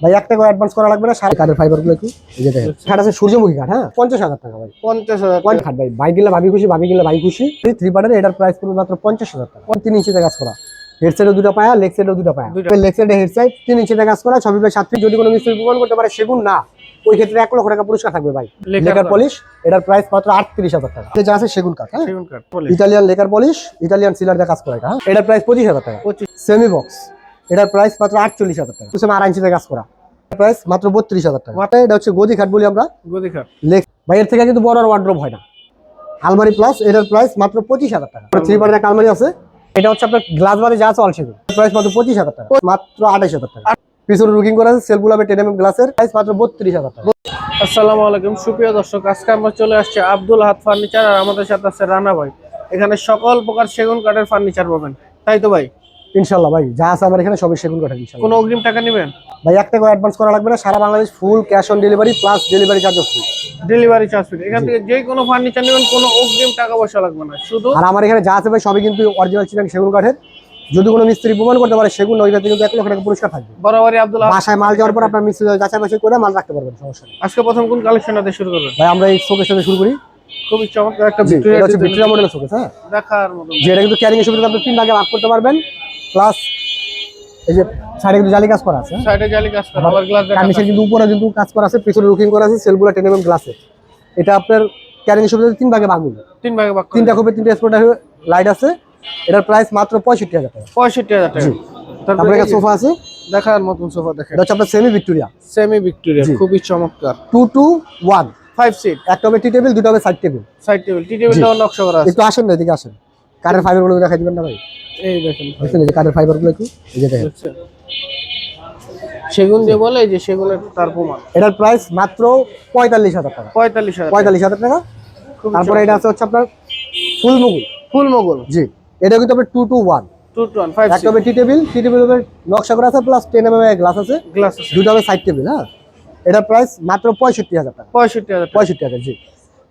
ভাই এক টাকা অ্যাডভান্স করা লাগবে না? সাড়ে কাঠের ফাইবারগুলো একটু এই কাঠ আছে সূর্যমুখী কাঠ হ্যাঁ? পঞ্চাশ হাজার টাকা ভাই। পঞ্চাশ হাজার পঞ্চাশ খাট ভাই বাইক গেলে ভাবি খুশি ভাবি গেলে ভাই খুশি। থ্রি পার্টের এটার প্রাইস পড়বে মাত্র পঞ্চাশ হাজার টাকা। তিন ইঞ্চিতে কাজ করা। হেড সাইডে দুটো পায়া লেগ সাইডেও দুটো পায়া। লেগ সাইডে হেড সাইড তিন ইঞ্চিতে কাজ করা। ছবি বাই সাত ফিট যদি কোনো মিস্ত্রি প্রমাণ করতে পারে সেগুন না। ওই ক্ষেত্রে এক লক্ষ টাকা পুরস্কার থাকবে ভাই। Lacquer polish. এটার প্রাইস মাত্র আটত্রিশ হাজার টাকা। এটা যা আছে সেগুন কাঠ হ্যাঁ? সেগুন কাঠ বলে Italian lacquer polish Italian sealer দিয়ে কাজ করা এটা হ্যাঁ? এটার প্রাইস পঁচিশ হাজার টাকা। সেমি বক্স এটার প্রাইস মাত্র আটচল্লিশ হাজার টাকা। সেম আড়াই ইঞ্চিতে কাজ করা। প্রাইস মাত্র বত্রিশ হাজার টাকা। এটা হচ্ছে গদি খাট বলি আমরা। গদি লেক ভাইয়ের থেকে কিন্তু বড় ওয়ার্ড্রোব হয় না। আলমারি প্লাস এটার প্রাইস মাত্র পঁচিশ হাজার টাকা। থ্রি পার্টের একটা আলমারি আছে। এটা হচ্ছে আপনার গ্লাস বাদে যা সেগুন প্রাইস মাত্র পঁচিশ হাজার টাকা। মাত্র আঠাশ হাজার টাকা। পিছনে রুকিং করা আছে সেলগুলো হবে টেন এম গ্লাসের প্রাইস মাত্র বত্রিশ হাজার টাকা। আসসালামু আলাইকুম সুপ্রিয় দর্শক আজকে আমরা চলে আসছি আব্দুল হাত ফার্নিচার আর আমাদের সাথে আছে রানা ভাই। এখানে সকল প্রকার সেগুন কাঠের ফার্নিচার পাবেন। তাই তো ভাই? ইনশাল্লাহ ভাই যা আছে আমার এখানে সবই সেগুন কাঠের ইনশাল্লাহ কোনো অগ্রিম টাকা নেবেন? ভাই এক টাকা অ্যাডভান্স করা লাগবে না সারা Bangladesh full cash on delivery plus delivery charges free delivery charge free এখান থেকে যে কোনো ফার্নিচার নেবেন কোনো অগ্রিম টাকা পয়সা লাগবে না। শুধু আর আমার এখানে যা আছে ভাই সবই কিন্তু অরিজিনাল চিটাং সেগুন কাঠের। যদি কোনো মিস্ত্রি প্রমাণ করতে পারে সেগুন ওইটাতে কিন্তু এক লক্ষ টাকা পুরস্কার থাকবে। বরাবরই আব্দুল বাসায় মাল যাওয়ার পর আপনার মিস্ত্রি যাচাই বাছাই করে মাল রাখতে পারবেন সমস্যা আজকে প্রথম কোন কালেকশনটা দিয়ে শুরু করবেন? ভাই আমরা এই সাথে শুরু করি। খুবই চমৎকার একটা ভিক্টোরিয়া হচ্ছে ভিক্টোরিয়া মডেলের শোকেস হ্যাঁ? দেখার মতো যে এটা কিন্তু ক্যারিং এর সুবিধা আপনি তিন ভাগে ভাগ করতে পারবেন। প্লাস এই যে সাইডে কিন্তু জালি কাজ করা আছে হ্যাঁ? সাইডে জালি কাজ করা আবার গ্লাস দেখা কার্নিশের কিন্তু উপরে কিন্তু কাজ করা আছে পিছনে রুকিং করা আছে সেলগুলো টেন এম গ্লাসে এটা আপনার ক্যারিং এর সুবিধা তিন ভাগে ভাগ হবে। তিন ভাগে ভাগ তিনটা খুবই তিনটা স্পট লাইট আছে। এটার প্রাইস মাত্র পঁয়ষট্টি হাজার টাকা। পঁয়ষট্টি হাজার টাকা। জি। তারপরে একটা সোফা আছে? দেখার মতন সোফা দেখেন এটা হচ্ছে আপনার সেমি ভিক্টোরিয়া সেমি ভিক্টোরিয়া খুবই চমৎকার। Two two one five seat একটা হবে টি টেবিল দুটো হবে side table side table tea টেবিলটাও নকশা করা আছে। একটু আসেন না এদিকে আসেন। কাঠের ফাইবারগুলো দেখাই দিবেন না ভাই? এই দেখেন। এই যে কাঠের ফাইবারগুলো একটু? এই যে দেখেন। সেগুন দিয়ে বলে যে সেগুনের তার প্রমাণ। এটার প্রাইস মাত্র পঁয়তাল্লিশ হাজার টাকা। পঁয়তাল্লিশ হাজার পঁয়তাল্লিশ হাজার টাকা। তারপরে এটা আছে হচ্ছে আপনার ফুল মুগুল। ফুল মোগল। জি। এটা কিন্তু আপনার টু টু ওয়ান একটা হবে টি টেবিল টি টেবিল নকশা করা আছে প্লাস টেন এম গ্লাস আছে। গ্লাস আছে। দুটো হবে সাইড টেবিল হ্যাঁ? এটার প্রাইস মাত্র পঁয়ষট্টি হাজার টাকা। পঁয়ষট্টি হাজার। পঁয়ষট্টি হাজার জি।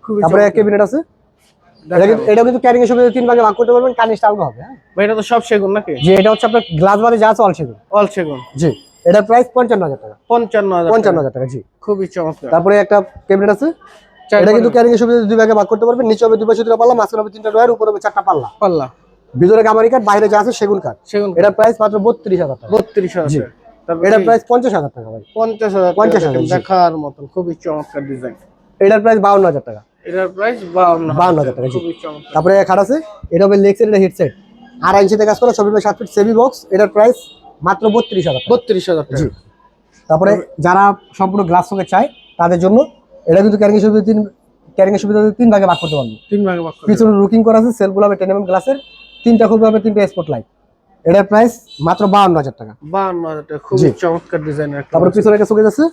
খুবই তারপরে। ক্যাবিনেট আছে? এটা কিন্তু এটা ক্যারিং এর তিন ভাগে ভাগ করতে পারবেন কানিস আলগা হবে হ্যাঁ। ভাই, এটা তো সব সেগুন নাকি? যে এটা হচ্ছে আপনার গ্লাস বাদে যা আছে অল সেগুন। অল সেগুন। জি এটার প্রাইস পঞ্চান্ন হাজার টাকা। পঞ্চান্ন হাজার পঞ্চান্ন হাজার টাকা জি। খুবই চমৎকার। তারপরে একটা ক্যাবিনেট আছে। এটা কিন্তু ক্যারিং এর সুবিধা দুই ভাগে ভাগ করতে পারবেন নিচে হবে দুই পাশে দুটো পাল্লা মাঝখানে হবে তিনটা ড্রয়ার উপরে হবে চারটা পাল্লা। পাল্লা। ভিতরে গামারি কাঠ বাইরে যা আছে সেগুন কাঠ সেগুন এটার প্রাইস মাত্র বত্রিশ হাজার টাকা। বত্রিশ হাজার এটার প্রাইস পঞ্চাশ হাজার টাকা ভাই। পঞ্চাশ হাজার টাকা 50,000 দেখেন, জি। দেখার মতন খুবই চমৎকার ডিজাইন এটার প্রাইস বাউন্ন হাজার টাকা। এটার প্রাইস বাউন্ন 52,000 টাকা, খুবই চমৎকার। তারপরে খাট আছে এটা হবে লেগ এটা হেড সাইড আড়াই ইঞ্চিতে কাজ করা ছবি সাত ফিট সেমি বক্স এটার প্রাইস মাত্র বত্রিশ হাজার বত্রিশ হাজার টাকা। জি। তারপরে যারা সম্পূর্ণ গ্লাস সঙ্গে চায় তাদের জন্য এটা কিন্তু ক্যারিং সুবিধা তিন ক্যারিং সুবিধা তিন ভাগে ভাগ করতে পারব। তিন ভাগে ভাগ পিছনে রুকিং করা আছে সেলগুলো হবে টেন এম গ্লাসের তিনটা খুব হবে তিনটা স্পট লাইট এটার প্রাইস মাত্র বাউন্ন হাজার টাকা। বাউন্ন হাজার টাকা খুবই চমৎকার ডিজাইনের তারপরে পিছনে একটা সুকেজ আছে?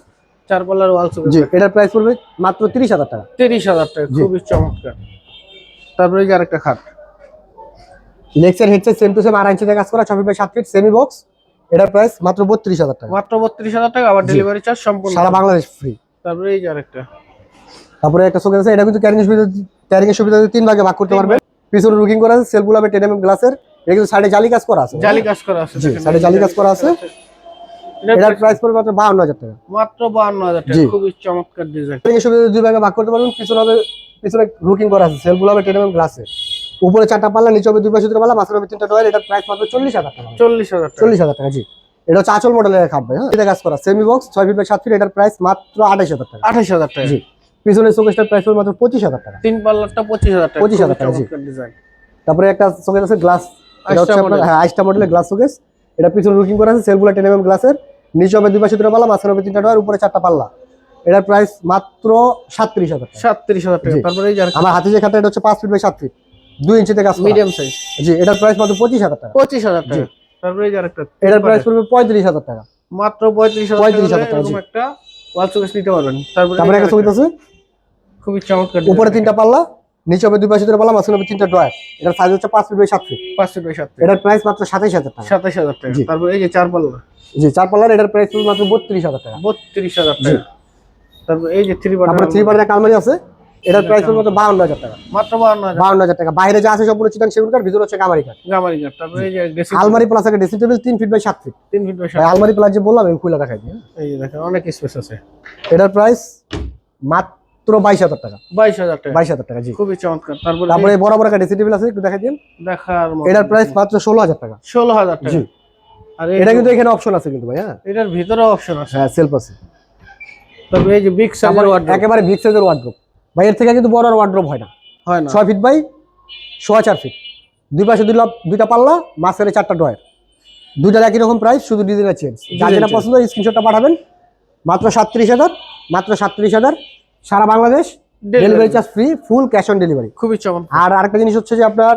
চার পাল্লার ওয়াল সুকেস জি এটার প্রাইস পড়বে মাত্র তিরিশ হাজার টাকা। তিরিশ হাজার টাকা খুবই চমৎকার। তারপরে এই আরেকটা খাট। লেক্সার হেডসেট সেম টু সেম আড়াই ইঞ্চিতে কাজ করা ছবি বাই সাত ফিট সেমি বক্স এটার প্রাইস মাত্র বত্রিশ হাজার টাকা। মাত্র বত্রিশ হাজার টাকা আবার ডেলিভারি চার্জ সম্পূর্ণ। সারা বাংলাদেশ ফ্রি তারপরে এই যে আরেকটা। তারপরে একটা সুকেজ আছে এটা কিন্তু ক্যারিং সুবিধা ক্যারিং এর সুবিধা তিন ভাগে ভাগ করতে পারবে পিছনে রুকিং করা আছে সেলগুলো হবে টেন এম গ্লাসের এটা কিন্তু সাইডে জালি কাজ করা আছে। জালি কাজ করা আছে জি, সাইডে জালি কাজ করা আছে। এটার প্রাইস পড়বে মাত্র বাউন্ন হাজার টাকা। মাত্র খুবই চমৎকার ডিজাইন ক্যারিং এর দুই ভাগে ভাগ করতে পারবেন পিছনে হবে পিছনে রুকিং করা আছে সেলগুলো হবে টেন এম গ্লাসের উপরে চারটা পাল্লা নিচে হবে দুই পাশে দুটো পাল্লা মাঝখানে হবে তিনটা ডয়ার এটার প্রাইস মাত্র চল্লিশ হাজার টাকা। টাকা। জি। এটা হচ্ছে আচল মডেলের খাট ভাই হ্যাঁ? এটা কাজ করা semi box feet by feet এটার প্রাইস মাত্র আঠাশ হাজার টাকা। আঠাশ হাজার টাকা। জি। পিছনের শোকেসটার প্রাইস মাত্র টাকা। তিন পাল্লারটা পঁচিশ হাজার টাকা 25,000 টাকা, জি। তারপরে একটা শোকেস আছে গ্লাস এটা হচ্ছে আপনার হ্যাঁ আইসটা মডেলের গ্লাস শোকেস এটা পিছনে রুকিং করা আছে সেলগুলো টেন এম গ্লাসের নিচে হবে দুই পাশে দুটো পাল্লা মাঝখানে হবে তিনটা ডয়ার উপরে চারটা পাল্লা। এটার প্রাইস মাত্র সাতত্রিশ হাজার সাতত্রিশ হাজার টাকা। তারপরে এই যে আরেকটা আমার হাতে যে খাটটা এটা হচ্ছে পাঁচ ফিট বাই সাত ফিট দুই ইঞ্চিতে কাজ মিডিয়াম মিডিয়াম সাইজ জি এটার প্রাইস মাত্র পঁচিশ হাজার টাকা। পঁচিশ হাজার টাকা। তারপরে এই যে আরেকটা এটার প্রাইস পড়বে পঁয়ত্রিশ হাজার টাকা। মাত্র পঁয়ত্রিশ হাজার টাকা টাকা, এরকম জি। একটা ওয়াল শোকেস নিতে পারবেন। তারপরে তারপরে একটা শোকেস আছে খুবই চমৎকার উপরে তিনটা পাল্লা নিচে হবে দুই পাশে দুটো পাল্লা মাঝখানে হবে তিনটা ডয়ার এটার সাইজ হচ্ছে পাঁচ ফিট বাই সাত ফিট পাঁচ ফিট বাই সাত ফিট এটার প্রাইস মাত্র সাতাইশ হাজার টাকা। সাতাশ হাজার টাকা। তারপরে এই যে চার পাল্লা। জি চার পাল্লার এটার প্রাইস মাত্র বত্রিশ হাজার টাকা। বত্রিশ হাজার টাকা। তারপরে এই যে থ্রি পাল্লা থ্রি একটা আলমারি আছে। এটার প্রাইস পড়বে বাউন্ন হাজার টাকা। মাত্র বাউন্ন হাজার। টাকা। বাইরে যা আছে সম্পূর্ণ চিটাং সেগুন কাঠ ভিতরে হচ্ছে গামারি কাঠ। গামারি কাঠ। তারপরে এই যে আলমারি প্লাস একটা ড্রেসিং টেবিল তিন ফিট বাই সাত ফিট তিন ফিট বাই ভাই আলমারি প্লাস যে বললাম আমি খুলে দেখাই দিই হ্যাঁ? এই দেখেন অনেক স্পেস আছে। এটার প্রাইস মাত্র বাইশ হাজার টাকা। বাইশ হাজার টাকা। বাইশ হাজার টাকা জি। খুবই চমৎকার। তারপরে তারপরে বড় বড় একটা টেবিল আছে একটু দেখাই দিন। দেখার এটার প্রাইস মাত্র ষোলো হাজার টাকা। ষোলো হাজার টাকা। জি। আর এটা কিন্তু এখানে অপশন আছে কিন্তু ভাই হ্যাঁ। এটার ভিতরে অপশন আছে। হ্যাঁ সেলফ আছে। তবে এই যে বিগ সাইজের তারপরে একেবারে বিগ সাইজের ওয়ার্ড্রোপ ভাই এর থেকে কিন্তু বড় আর ওয়ার্ড্রোপ হয় না। হয় না। ছয় ফিট বাই সোয়া চার ফিট দুই পাশে দুই দুইটা পাল্লা মাঝখানে চারটা ডয়ার দুইটার একই রকম প্রাইস শুধু ডিজাইনের চেঞ্জ যার যেটা। পছন্দ স্ক্রিনশটটা পাঠাবেন। মাত্র সাতত্রিশ হাজার মাত্র সাতত্রিশ হাজার সারা Bangladesh. Delivery charge free full cash on delivery খুবই চমৎকার। আর আরেকটা জিনিস হচ্ছে যে আপনার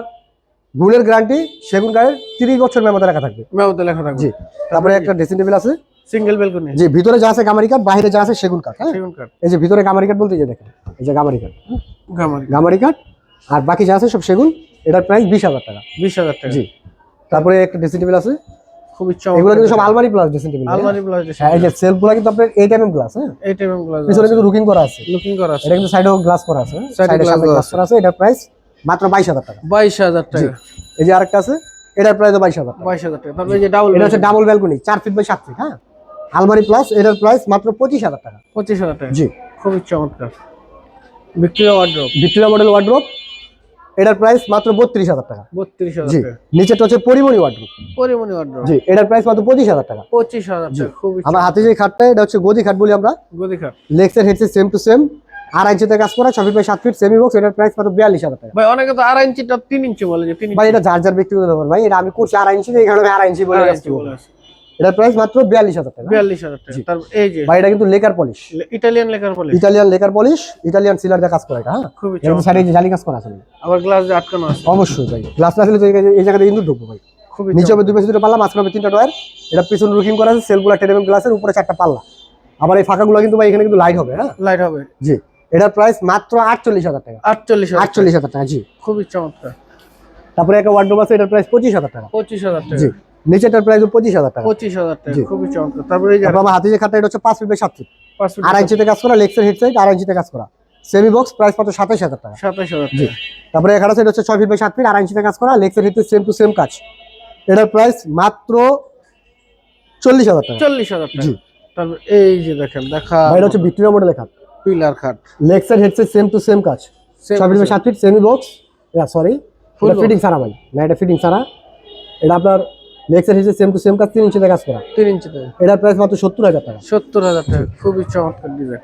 ভুলের গ্যারান্টি সেগুন গায়ের তিরিশ বছর মেমোতে রাখা থাকবে। মেমোতে লেখা থাকবে। জি। তারপরে একটা ড্রেসিং টেবিল আছে। সিঙ্গেল বেলকনি যে ভিতরে যা আছে গামারি কাঠ বাইরে যা আছে সেগুন কাঠ হ্যাঁ? সেগুন কাঠ এই যে ভিতরে গামারি কাঠ বলতে যে দেখেন এই যে গামারি কাঠ গামারি গামারি কাঠ আর বাকি যা আছে সব সেগুন এটার প্রাইস বিশ হাজার টাকা। বিশ হাজার টাকা। জি। তারপরে একটা ড্রেসিং টেবিল আছে। খুবই এগুলো কিন্তু সব আলমারি প্লাস ড্রেসিং টেবিল আলমারি প্লাস হ্যাঁ এই যে সেলফগুলো কিন্তু আপনার এইট এমএম গ্লাস হ্যাঁ? এই টাইপের গ্লাস পিছনে কিন্তু লুকিং করা আছে। লুকিং করা আছে। এটা কিন্তু সাইডেও গ্লাস করা আছে সাইডে সামনে গ্লাস করা আছে এটার প্রাইস মাত্র বাইশ হাজার টাকা। বাইশ হাজার টাকা। এই যে আরেকটা আছে এটার প্রাইস বাইশ হাজার টাকা। বাইশ হাজার টাকা। তারপরে যে ডাবল এটা হচ্ছে ডাবল ব্যালকনি চার ফিট বাই সাত ফিট হ্যাঁ? আলমারি প্লাস এটার প্রাইস মাত্র পঁচিশ হাজার টাকা। পঁচিশ হাজার টাকা। জি। খুবই চমৎকার। Victoria wardrobe Victoria model wardrobe এটার প্রাইস মাত্র বত্রিশ হাজার টাকা। বত্রিশ হাজার জি নিচেটা হচ্ছে পরিমণি ওয়ার্ড্রোপ পরিমণি ওয়ার্ড্রোপ জি এটার প্রাইস মাত্র পঁচিশ হাজার টাকা। পঁচিশ হাজার আমার হাতে যে খাটটা এটা হচ্ছে গদি খাট বলি আমরা। গদি খাট। হেডসেট সেম টু সেম আড়াই ইঞ্চিতে কাজ করা ছ ফিট বাই সাত ফিট সেমি বক্স এটার প্রাইস মাত্র বিয়াল্লিশ হাজার টাকা। ভাই অনেকে তো আড়াই ইঞ্চিটা তিন ইঞ্চি বলে যে ভাই এটা যার যার ব্যক্তিগত ব্যাপার ভাই এটা আমি করছি আড়াই ইঞ্চি এখানে আড়াই ইঞ্চি বলে এটার প্রাইস মাত্র বিয়াল্লিশ হাজার টাকা। বিয়াল্লিশ হাজার টাকা। তারপর এই যে ভাই এটা কিন্তু লেকার পলিশ ইটালিয়ান লেখার বলে Italian lacquer polish Italian sealer দিয়ে কাজ করা এটা হ্যাঁ? খুবই এর সাইডে যে জালি কাজ করা আছে আবার গ্লাস দিয়ে আটকানো আছে। অবশ্যই ভাই। গ্লাস না আসলে এই- জায়গাতে ইন্দুর ঢুকবো ভাই। খুবই নিচে হবে দুই পাশে দুটো পাল্লা মাঝখানে হবে তিনটা ডয়ার এটা পিছনে রুকিং করা আছে সেলগুলো টেনেবেন গ্লাসের উপরে চারটা পাল্লা। আবার এই ফাঁকাগুলো কিন্তু ভাই এখানে কিন্তু লাইট হবে হ্যাঁ? লাইট হবে। জি। এটার প্রাইস মাত্র আটচল্লিশ হাজার টাকা। আটচল্লিশ হাজার আটচল্লিশ হাজার টাকা জি। খুবই চমৎকার। তারপরে একটা ওয়ার্ডরোব আছে এটার প্রাইস পঁচিশ হাজার টাকা। পঁচিশ হাজার টাকা। জি। নিচেটার প্রাইস পঁচিশ হাজার টাকা। পঁচিশ হাজার টাকা। খুবই চমৎকার। তারপরে আমার হাতে যে খাটটা এটা হচ্ছে পাঁচ ফিট বাই সাত ফিট। আড়াই ইঞ্চিতে কাজ করা লেক্সের হেড সাইড আড়াই ইঞ্চিতে কাজ করা। সেমি বক্স প্রাইস মাত্র সাতাশ হাজার টাকা। সাতাশ হাজার জি। টাকা। তারপরে এখানে আছে হচ্ছে ছয় ফিট বাই সাত ফিট আড়াই ইঞ্চিতে কাজ করা লেক্সের হেড সেম টু সেম কাজ। এটার প্রাইস মাত্র চল্লিশ হাজার টাকা। চল্লিশ হাজার টাকা। জি। তারপর এই যে দেখেন দেখা এটা হচ্ছে ভিক্টোরিয়া মডেলের খাট। পিলার খাট। লেক্সের হেডসেট সেম টু সেম কাজ। ছয় ফিট বাই সাত feet semi box sorry fitting সারা ভাই। না এটা ফিটিং সারা এটা আপনার লেক্সের হেডসেট সেম টু সেম কাজ তিন ইঞ্চিতে কাজ করা। তিন ইঞ্চিতে এটার প্রাইস মাত্র সত্তর হাজার টাকা। সত্তর হাজার টাকা খুবই চমৎকার ডিজাইন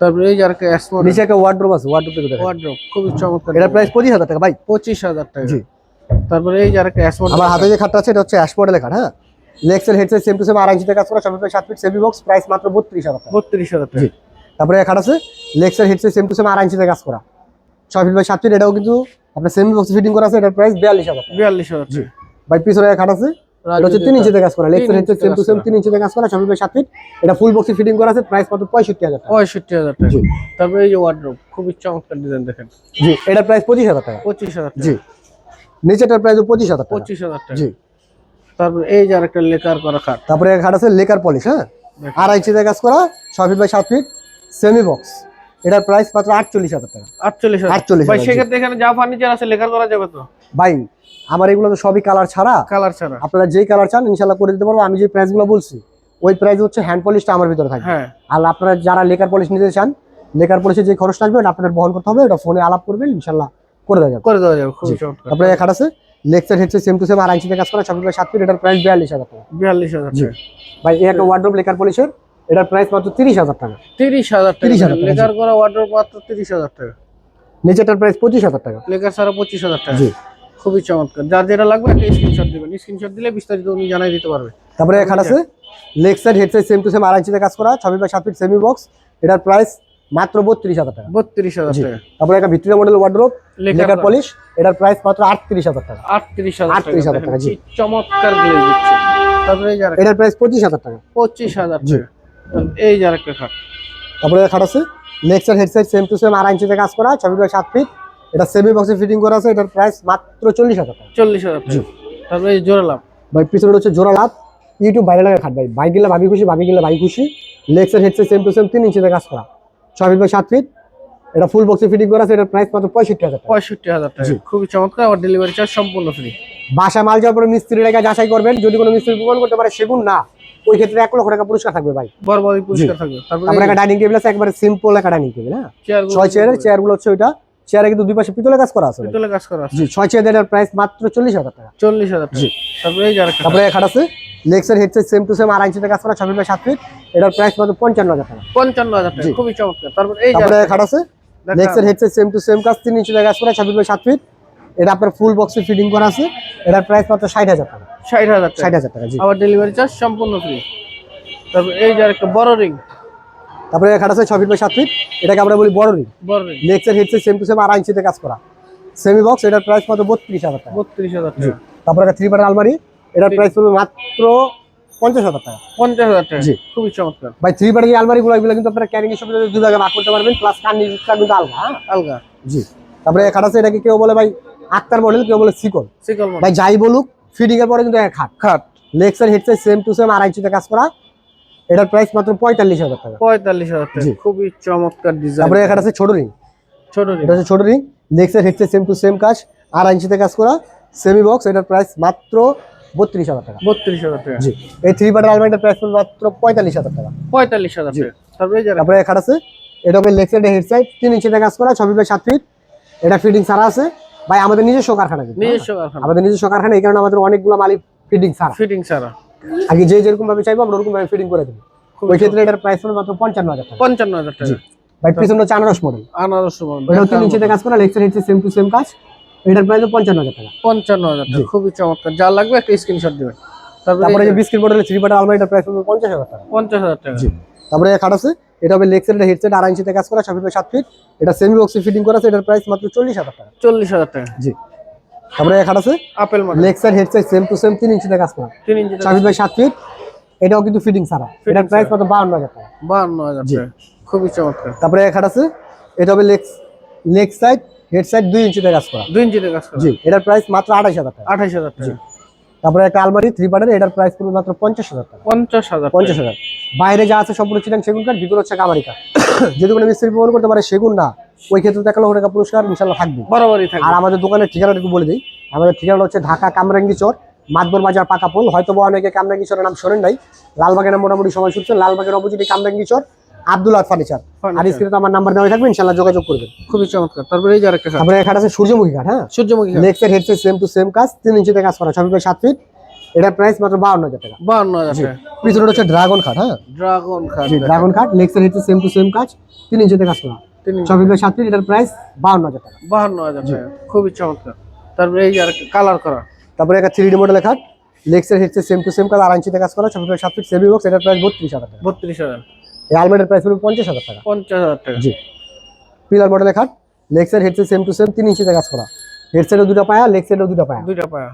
তারপরে এই যে আর একটা অ্যাসমোড নিচে একটা ওয়ার্ড্রোব আছে ওয়ার্ড্রোব খুবই চমৎকার এটার প্রাইস টাকা ভাই। পঁচিশ হাজার টাকা। জি। তারপরে এই যে আর একটা আমার হাতে যে খাটটা আছে এটা হচ্ছে হ্যাঁ? হেডসেট সেম টু সেম আড়াই ইঞ্চিতে কাজ করা ছয় ফিট সেমি বক্স প্রাইস মাত্র টাকা। টাকা। জি। তারপরে খাট আছে হেডসেট সেম টু সেম আড়াই ইঞ্চিতে কাজ করা। ফিট বাই সাত ফিট এটাও কিন্তু আপনার সেমি বক্স ফিটিং করা আছে এটার প্রাইস টাকা। ভাই পিছনে খাট আছে এটা হচ্ছে তিন ইঞ্চিতে কাজ করা লেক্সের হেডসেট সেম টু সেম তিন ইঞ্চিতে কাজ করা বাই সাত ফিট এটা ফুল বক্সে ফিটিং করা আছে প্রাইস মাত্র পঁয়ষট্টি হাজার টাকা। পঁয়ষট্টি হাজার টাকা। তারপরে এই যে ওয়ার্ড্রোপ খুবই চমৎকার ডিজাইন দেখেন। জি এটার প্রাইস পঁচিশ হাজার টাকা। পঁচিশ হাজার জি। নিচেটার প্রাইস পঁচিশ হাজার পঁচিশ হাজার টাকা। জি। তারপরে এই যে আর একটা লেকার করা খাট। তারপরে খাট আছে লেকার পলিশ হ্যাঁ? আড়াই ইঞ্চিতে কাজ করা ছয় ফিট বাই সাত ফিট সেমি বক্স এটার প্রাইস মাত্র আটচল্লিশ হাজার টাকা। আটচল্লিশ আটচল্লিশ। সেক্ষেত্রে এখানে যা ফার্নিচার আছে লেখার করা যাবে তো? ভাই আমার এগুলো তো সবই কালার ছাড়া। কালার ছাড়া। আপনারা যেই কালার চান ইনশাল্লাহ করে দিতে পারব। আমি যে প্রাইসগুলো বলছি ওই প্রাইস হচ্ছে হ্যান্ড পলিশটা আমার ভিতরে থাকবে। হ্যাঁ। আর আপনারা যারা লেকার পলিশ নিতে চান লেকার পলিশের যে খরচটা আসবে ওটা আপনাদের বহন করতে হবে ওটা ফোনে আলাপ করবেন ইনশাল্লাহ করে দেওয়া যাবে। করে দেওয়া যাবে। চমৎকার। তারপরে খাট আছে লেকচার হেডসেট সেম টু সেম আড়াই ইঞ্চিতে কাজ করা ছয় বাই সাত ফিট এটার প্রাইস বিয়াল্লিশ হাজার টাকা। বিয়াল্লিশ হাজার ভাই এই একটা ওয়ার্ড্রোপ লেকার পলিশের এটার প্রাইস মাত্র তিরিশ হাজার টাকা। তিরিশ হাজার 30,000 টাকা, লেকার করা ওয়ার্ড্রোপ মাত্র তিরিশ হাজার টাকা। নিচেটার প্রাইস পঁচিশ হাজার টাকা। লেকার ছাড়া পঁচিশ হাজার টাকা। জি। খুবই চমৎকার। যার যেটা লাগবে একটা স্ক্রিনশট দিবেন। স্ক্রিনশট দিলে বিস্তারিত উনি জানাই দিতে পারবে। তারপরে খাট আছে leg side head side same to same আড়াই ইঞ্চিতে কাজ করা ছয় বা সাত ফিট সেমি বক্স এটার প্রাইস মাত্র বত্রিশ হাজার টাকা। বত্রিশ হাজার টাকা। তারপরে একটা Victoria model wardrobe lacquer polish এটার প্রাইস মাত্র আটত্রিশ হাজার টাকা। আটত্রিশ হাজার 38,000 দেখেন, টাকা, জি। চমৎকার গ্লেজ দিচ্ছে। তারপরে এই এটার প্রাইস পঁচিশ হাজার টাকা। পঁচিশ হাজার জি। টাকা। এই যে আরেকটা খাট। তারপরে খাট আছে side head side same to same আড়াই ইঞ্চিতে কাজ করা ফিট বাই সাত ফিট এটা সেমি বক্সে ফিটিং করা আছে এটার প্রাইস মাত্র চল্লিশ হাজার টাকা। চল্লিশ হাজার টাকা। তারপরে এই জোড়া লাভ। ভাই পিছনে হচ্ছে জোড়া লাভ। ইউটিউব বাইরে লাগা খাট ভাই। বাইক গেলে ভাবি খুশি ভাবি গেলে ভাই খুশি। Leg side head same to same তিন ইঞ্চিতে কাজ করা। ছয় ফিট বাই সাত ফিট এটা ফুল বক্সে ফিটিং করা আছে এটার প্রাইস মাত্র পঁয়ষট্টি হাজার টাকা। পঁয়ষট্টি হাজার টাকা। জি। খুবই চমৎকার আবার ডেলিভারি চার্জ সম্পূর্ণ ফ্রি বাসা মাল যাওয়ার পরে মিস্ত্রি রেখা যাচাই করবেন। যদি কোনো মিস্ত্রি প্রমাণ করতে পারে সেগুন না। ওই ক্ষেত্রে এক লক্ষ টাকা পুরস্কার থাকবে ভাই। বরাবরই পুরস্কার থাকবে। তারপরে একটা ডাইনিং টেবিল আছে একবারে সিম্পল একটা ডাইনিং টেবিল হ্যাঁ? চেয়ারগুলো ছয় চেয়ারের চেয়ারগুলো হচ্ছে ওইটা। চেয়ারে কিন্তু দুই পাশে পিতলের কাজ করা আছে ভাই। পিতলে কাজ করা আছে। জি ছয় চেয়ারের প্রাইস মাত্র চল্লিশ হাজার টাকা। চল্লিশ হাজার টাকা। জি। তারপরে খাট আছে। লেক্সের হেডসেট সেম টু সেম আড়াই ইঞ্চিতে কাজ করা ছয় ফিট সাত ফিট এটার প্রাইস মাত্র পঞ্চান্ন হাজার টাকা। পঞ্চান্ন হাজার টাকা। খুবই চমৎকার। তারপরে এই তারপরে খাট আছে। লেক্সের হেডসেট সেম টু সেম কাজ তিন ইঞ্চিতে কাজ করা ছয় ফিট বাই সাত ফিট এটা আপনার ফুল বক্সে ফিটিং করা আছে। এটার প্রাইস মাত্র ষাট হাজার টাকা। ষাট হাজার ষাট টাকা হাজার টাকা জি। আবার ডেলিভারি চার্জ সম্পূর্ণ ফ্রি তারপর এই যে আরেকটা বড় রিং তারপরে খাট আছে ছয় ফিট বাই সাত ফিট এটাকে আমরা বলি বড় রিং বড় রিং হেডসেট সেম টু সেম আড়াই ইঞ্চিতে কাজ করা। সেমি বক্স এটার প্রাইস মাত্র বত্রিশ হাজার টাকা। বত্রিশ হাজার টাকা। তারপরে একটা থ্রি পার্ট আলমারি। এটার প্রাইস পড়বে মাত্র পঞ্চাশ হাজার টাকা। পঞ্চাশ হাজার টাকা। জি। খুবই চমৎকার। ভাই থ্রি আলমারিগুলো এগুলো কিন্তু আপনারা ক্যারিং এর সুবিধা দুই ভাগে ভাগ করতে পারবেন। প্লাস কিন্তু আলগা হ্যাঁ? আলগা। জি। তারপরে খাট আছে এটাকে কেউ বলে ভাই আক্তার মডেল কেউ বলে সিকল সিকল ভাই যাই বলুক ফিটিং এর পরে কিন্তু খাট। খাট লেক্সার হেডসেট সেম টু সেম আড়াই ইঞ্চিতে কাজ করা। এটার প্রাইস মাত্র পঁয়তাল্লিশ হাজার টাকা। পঁয়তাল্লিশ হাজার টাকা। খুবই চমৎকার ডিজাইন তারপরে এখানে আছে ছোট রিং ছোট রিং এটা হচ্ছে ছোট রিং লেক্সার হেডসেট সেম টু সেম কাজ। আর ইঞ্চিতে কাজ করা সেমি বক্স এটার প্রাইস মাত্র বত্রিশ হাজার টাকা। বত্রিশ হাজার টাকা। জি। এই থ্রি পার্টের আলমারিটার প্রাইস মাত্র পঁয়তাল্লিশ হাজার টাকা। পঁয়তাল্লিশ হাজার। টাকা। তারপরে খাট আছে এটা হবে লেক্সার হেড সাইড তিন ইঞ্চিতে কাজ করা ছবি বাই সাত ফিট এটা ফিটিং সারা আছে। ভাই আমাদের নিজস্ব কারখানা কিন্তু হ্যাঁ? নিজস্ব কারখানা। আমাদের নিজস্ব কারখানা এই কারণে আমাদের অনেকগুলো মালিক ফিটিং সারা ফিটিং ছাড়া। আগে যে যেরকম ভাবে চাইব আমরা ওরকম ভাবে ফিটিং করে দেবো। ওই ক্ষেত্রে এটার প্রাইস পড়বে মাত্র পঞ্চান্ন হাজার টাকা। পঞ্চান্ন হাজার টাকা। ভাই পিছনে হচ্ছে আনারস মডেল আনারস ওটা তিন ইঞ্চিতে কাজ করা Lexar headset same to same কাজ। এটার প্রাইস পঞ্চান্ন হাজার টাকা। পঞ্চান্ন হাজার টাকা। খুবই চমৎকার। যা লাগবে একটা স্ক্রিনশট দিবেন। তারপরে যে বিস্কিট মডেলের থ্রি পার্টের আলমারিটার প্রাইস পড়বে পঞ্চাশ হাজার টাকা। পঞ্চাশ হাজার টাকা। জি। তারপরে খাট আছে। এটা হবে লেক্সার হেডসেট আড়াই ইঞ্চিতে কাজ করা ছয় ফিট সাত ফিট এটা সেমি বক্সে ফিটিং করা আছে এটার প্রাইস মাত্র চল্লিশ হাজার টাকা। চল্লিশ হাজার টাকা। জি। তারপরে খাট আছে? আপেল মডেল হেডসেট সেম টু সেম তিন ইঞ্চিতে কাজ করা। তিন ইঞ্চি ছয় ফিট এটাও কিন্তু ফিটিং ছাড়া। এটার প্রাইস বাউন্ন হাজার টাকা। বাহান্ন হাজার জি। টাকা। খুবই চমৎকার। তারপরে খাট আছে এটা হবে লেগ সাইড হেড সাইড দুই ইঞ্চিতে কাজ করা। দুই ইঞ্চিতে কাজ করা। জি এটার প্রাইস মাত্র আঠাশ হাজার টাকা। আঠাইশ হাজার টাকা। তারপরে একটা আলমারি থ্রি পার্টের এটার প্রাইস পড়বে মাত্র পঞ্চাশ হাজার টাকা। পঞ্চাশ হাজার পঞ্চাশ হাজার। বাইরে যা আছে সম্পূর্ণ চিটাং সেগুন কাঠ ভিতরে হচ্ছে কামারি কাঠ যদি কোনো মিস্ত্রি প্রমাণ করতে পারে সেগুন না। ওই ক্ষেত্রে তো এক লক্ষ টাকা পুরস্কার ইনশাল্লাহ থাকবে। বরাবরই থাকবে। আর আমাদের দোকানের ঠিকানাটা একটু বলে দিই। আমাদের ঠিকানা হচ্ছে ঢাকা কামরাঙ্গি চর মাতবর বাজার পাকা পোল। হয়তো বা অনেকে কামরাঙ্গি চরের নাম শোনেন নাই। লালবাগের নাম মোটামুটি সময় শুনছে লালবাগের অপোজিটে কামরাঙ্গি চর আব্দুল আদ ফার্নিচার। আর। স্ক্রিনে তো আমার নাম্বার দেওয়া থাকবে ইনশাল্লাহ যোগাযোগ করবেন। খুবই চমৎকার। তারপরে এই যে আরেকটা খাট তারপরে এখানে আছে সূর্যমুখী কাঠ হ্যাঁ? সূর্যমুখী খাট নেক্সট হেডসেট সেম টু সেম কাজ তিন ইঞ্চিতে কাজ করা ফিট সাত ফিট এটার প্রাইস মাত্র বাউন্ন হাজার টাকা। বাহান্ন হাজার টাকা। পিছনে হচ্ছে ড্রাগন কাঠ হ্যাঁ? ড্রাগন খাট ড্রাগন কাঠ নেক্সট হেডসেট সেম টু সেম কাজ তিন ইঞ্চিতে কাজ করা। ফিট এটার প্রাইস বাউন্ন হাজার টাকা। বাহান্ন হাজার টাকা খুবই চমৎকার। তারপরে এই আরেকটা কালার করা। তারপরে একটা থ্রি ডি মডেলের খাট লেক্সের হেডসেট সেম টু সেম কাজ আড়াই ইঞ্চিতে কাজ করা ছয় ফিট সাত সেমি বক্স এটার প্রাইস বত্রিশ হাজার টাকা। বত্রিশ হাজার। এই প্রাইস পঞ্চাশ হাজার টাকা। পঞ্চাশ হাজার টাকা। জি। পিলার মডেলের খাট লেক্সের হেডসেট সেম টু সেম তিন ইঞ্চিতে কাজ করা। হেডসেটও দুটো পায়া লেক্সেটও দুটো পায়া। দুইটা পায়া।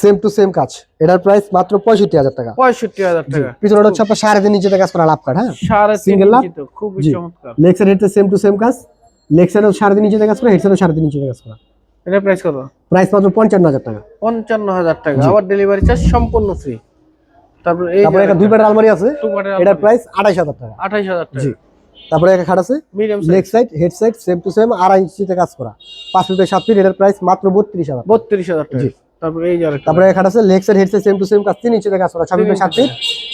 সেম টু সেম কাজ। এটার প্রাইস মাত্র পঁয়ষট্টি হাজার টাকা। পঁয়ষট্টি হাজার টাকা। পিছনে হচ্ছে আপনার সাড়ে তিন ইঞ্চিতে কাজ করা লাভ কাঠ হ্যাঁ? সাড়ে তিন লাভ? খুবই চমৎকার। লেক্সের হেডসেট সেম টু সেম কাজ। লেক্সেরও সাড়ে তিন ইঞ্চিতে কাজ করা হেডসেটও সাড়ে তিন ইঞ্চিতে কাজ করা। এটা প্রাইস কত? প্রাইস মাত্র পঞ্চান্ন হাজার টাকা। পঞ্চান্ন হাজার টাকা। আবার ডেলিভারি চার্জ সম্পূর্ণ ফ্রি তারপরে এই তারপরে একটা দুই পাটের আলমারি। আছে এটার প্রাইস আঠাইশ হাজার টাকা। আঠাইশ হাজার টাকা। জি। তারপরে একটা খাট আছে। Medium leg side head side same to same আড়াই ইঞ্চিতে কাজ করা। পাঁচ ফিটের সাত ফিট এটার প্রাইস মাত্র বত্রিশ হাজার বত্রিশ হাজার টাকা। তারপরে এই তারপরে আছে leg side head side same to same কাজ তিন কাজ করা ছয় ফিটের সাত ফিট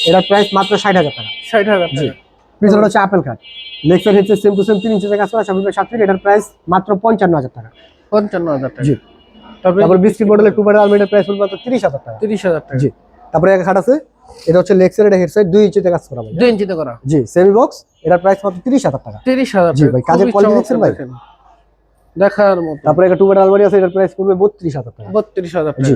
এটার প্রাইস মাত্র ষাট হাজার টাকা। ষাট হাজার টাকা। পিছনে হচ্ছে আপেল খাট leg side head same to same তিন কাজ করা ছয় ফিটের সাত ফিট এটার প্রাইস মাত্র পঞ্চান্ন হাজার টাকা। পঞ্চান্ন হাজার টাকা। জি। তারপরে তারপর বিস্কিট মডেলের টু পাটের আলমারিটার প্রাইস মাত্র তিরিশ হাজার টাকা। তিরিশ হাজার টাকা। জি। তারপরে একটা খাট আছে এটা হচ্ছে লেগ সাইড হেড সাইড দুই ইঞ্চিতে কাজ করা দুই ইঞ্চিতে করা জি সেমি বক্স এটার প্রাইস মাত্র তিরিশ হাজার টাকা। তিরিশ হাজার জি ভাই, কাজের চমৎকার দেখছেন ভাই? দেখার মতো। তারপরে একটা টু আলমারি আছে এটার প্রাইস পড়বে বত্রিশ হাজার টাকা। বত্রিশ হাজার জি।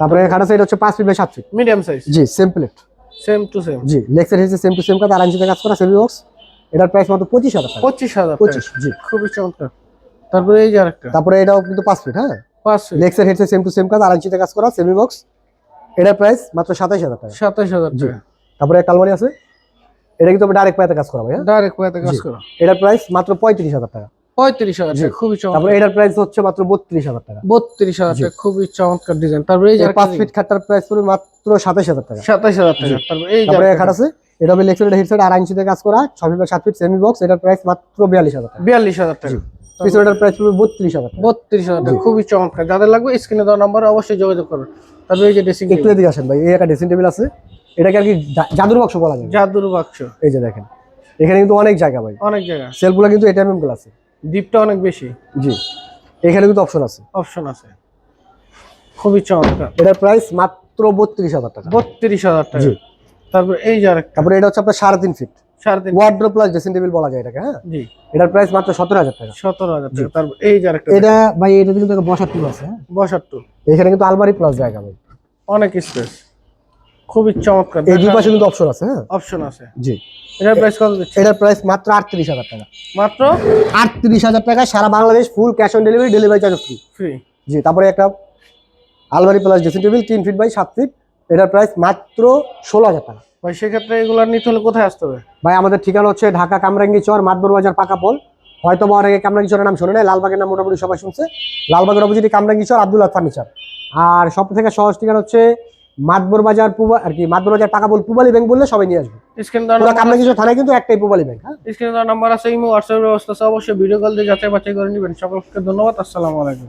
তারপরে খাট এটা হচ্ছে পাঁচ ফিট বাই সাত feet medium size G same plate same to same জি লেক্সার হিসেবে সেম টু সেম কাজ আর ইঞ্চিতে কাজ করা সেমি বক্স এটার প্রাইস মাত্র পঁচিশ হাজার টাকা। পঁচিশ হাজার পঁচিশ জি। খুবই চমৎকার। তারপরে এই যে আরেকটা। তারপরে এটাও কিন্তু পাঁচ ফিট হ্যাঁ? পাঁচ লেক্সার হেডসেট সেম টু সেম কাজ আর ইঞ্চিতে কাজ করা সেমি বক্স এটার প্রাইস মাত্র সাতাইশ হাজার টাকা। সাতাশ হাজার জি। তারপরে একটা আলমারি আছে। এটা কিন্তু ডাইরেক্ট পায়েতে কাজ করা ভাই ডাইরেক্ট পায়াতে কাজ। করা। এটার প্রাইস মাত্র পঁয়ত্রিশ হাজার টাকা। পঁয়ত্রিশ হাজার খুবই চমৎকার। এটার প্রাইস হচ্ছে মাত্র বত্রিশ হাজার টাকা। বত্রিশ হাজার টাকা খুবই চমৎকার ডিজাইন তারপরে এই পাঁচ ফিট খাটটার প্রাইস পড়বে মাত্র সাতাইশ হাজার টাকা। সাতাশ হাজার টাকা। তারপরে এই তারপরে খাট আছে। এটা হবে লেক্সের হেডসেট আর ইঞ্চিতে কাজ করা ছয় ফিট সাত ফিট সেমি বক্স এটার প্রাইস মাত্র বিয়াল্লিশ হাজার টাকা। বিয়াল্লিশ হাজার টাকা। প্রাইস পড়বে বত্রিশ হাজার বত্রিশ হাজার টাকা খুবই চমৎকার। যাদের লাগবে স্ক্রিনে দেওয়া নাম্বারে অবশ্যই যোগাযোগ করবেন তারপরে এই যে ড্রেসিং একটু এদিকে আসেন ভাই এই একটা ড্রেসিং টেবিল আছে। এটাকে আর কি জা- জাদুর বাক্স বলা যায়। জাদুর বাক্স। এই যে দেখেন। এখানে কিন্তু অনেক জায়গা ভাই। অনেক জায়গা। সেলগুলো কিন্তু এটিএমগুলো আছে। ডিপটা অনেক বেশি। জি। এখানে কিন্তু অপশন আছে। অপশন আছে। খুবই চমৎকার। এটার প্রাইস মাত্র বত্রিশ হাজার টাকা। বত্রিশ হাজার টাকা। জি। তারপর এই যে আরেকটা। তারপরে এটা হচ্ছে আপনার সাড়ে তিন ফিট সাড়ে তিন প্লাস ড্রেসিং টেবিল বলা যায় এটাকে হ্যাঁ? জি। এটার প্রাইস মাত্র সতেরো হাজার টাকা। সতেরো হাজার টাকা। তারপর এই যে আরেকটা এটা ভাই এটা কিন্তু বসার টুল আছে হ্যাঁ? বসার টুল এখানে কিন্তু আলমারি প্লাস জায়গা ভাই। অনেক স্পেস খুবই চমৎকার। এই দুই পাশে কিন্তু অপশন আছে হ্যাঁ? অপশন আছে। জি। এটার প্রাইস কত দিচ্ছে এটার প্রাইস মাত্র আটত্রিশ হাজার টাকা। মাত্র? আটত্রিশ হাজার টাকা সারা Bangladesh full cash on delivery delivery charge free free জি তারপরে একটা আলমারি প্লাস ড্রেসিং টেবিল তিন ফিট বাই সাত ফিট এটার প্রাইস মাত্র ষোলো হাজার টাকা। ভাই সেক্ষেত্রে এগুলো নিতে হলে কোথায় আসতে হবে? ভাই আমাদের ঠিকানা হচ্ছে ঢাকা কামরাঙ্গি চর মাতবর বাজার পাকা পল। হয়তো বা অনেকে কামরাঙ্গি চরের নাম শোনে নাই লালবাগের নাম মোটামুটি সবাই শুনছে। লালবাগের অপোজিটে কামরাঙ্গি চর আব্দুল্লাহ ফার্নিচার। আর সব থেকে সহজ ঠিকানা হচ্ছে মাতবর বাজার পুবা আর কি মাতবর বাজার টাকা বল পুবালি ব্যাংক বললে সবাই নিয়ে আসবে। স্ক্রিন দাও পুরো নাম্বার কামরাঙ্গি কিছু থানায় কিন্তু একটাই পুবালি ব্যাংক হ্যাঁ? স্ক্রিনে দাও নাম্বার আছে ইমো হোয়াটসঅ্যাপ ব্যবস্থা আছে অবশ্যই ভিডিও কল দিয়ে যাচাই বাছাই করে নেবেন। সকলকে ধন্যবাদ আসসালামু আলাইকুম।